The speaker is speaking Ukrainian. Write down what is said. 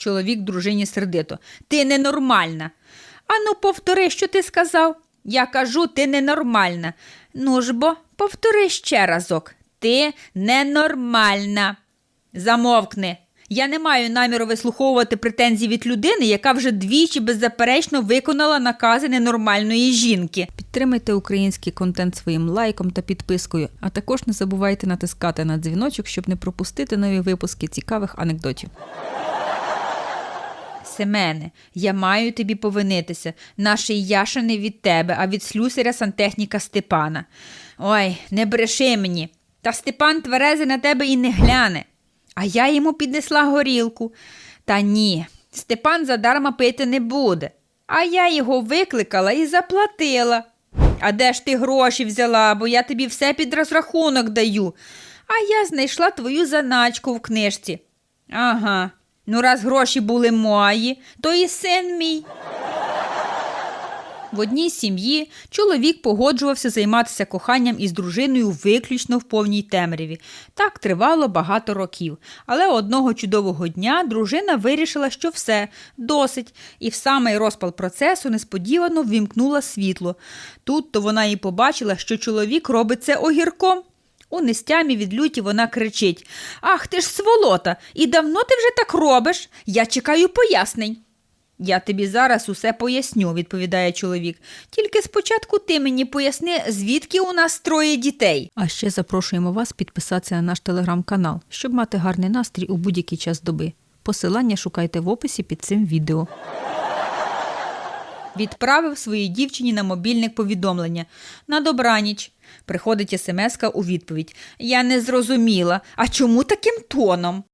Чоловік дружині сердито. Ти ненормальна. Ану, повтори, що ти сказав. Я кажу, ти ненормальна. Ну ж бо, повтори ще разок. Ти ненормальна. Замовкни. Я не маю наміру вислуховувати претензії від людини, яка вже двічі беззаперечно виконала накази ненормальної жінки. Підтримайте український контент своїм лайком та підпискою, а також не забувайте натискати на дзвіночок, щоб не пропустити нові випуски цікавих анекдотів. Семене, я маю тобі повинитися. Наший Яша не від тебе, а від слюсаря сантехніка Степана. Ой, не бреши мені. Та Степан тверези на тебе і не гляне. А я йому піднесла горілку. Та ні, Степан задарма пити не буде. А я його викликала і заплатила. А де ж ти гроші взяла, бо я тобі все під розрахунок даю. А я знайшла твою заначку в книжці. Ага. Ну, раз гроші були мої, то і син мій. В одній сім'ї чоловік погоджувався займатися коханням із дружиною виключно в повній темряві. Так тривало багато років. Але одного чудового дня дружина вирішила, що все, досить, і в самий розпал процесу несподівано ввімкнула світло. Тут то вона і побачила, що чоловік робить це огірком. У нестямі від люті вона кричить: Ах ти ж сволота! І давно ти вже так робиш? Я чекаю пояснень. Я тобі зараз усе поясню, відповідає чоловік. Тільки спочатку ти мені поясни, звідки у нас троє дітей. А ще запрошуємо вас підписатися на наш телеграм-канал, щоб мати гарний настрій у будь-який час доби. Посилання шукайте в описі під цим відео. Відправив своїй дівчині на мобільник повідомлення. На добраніч. Приходить смс у відповідь. Я не зрозуміла. А чому таким тоном?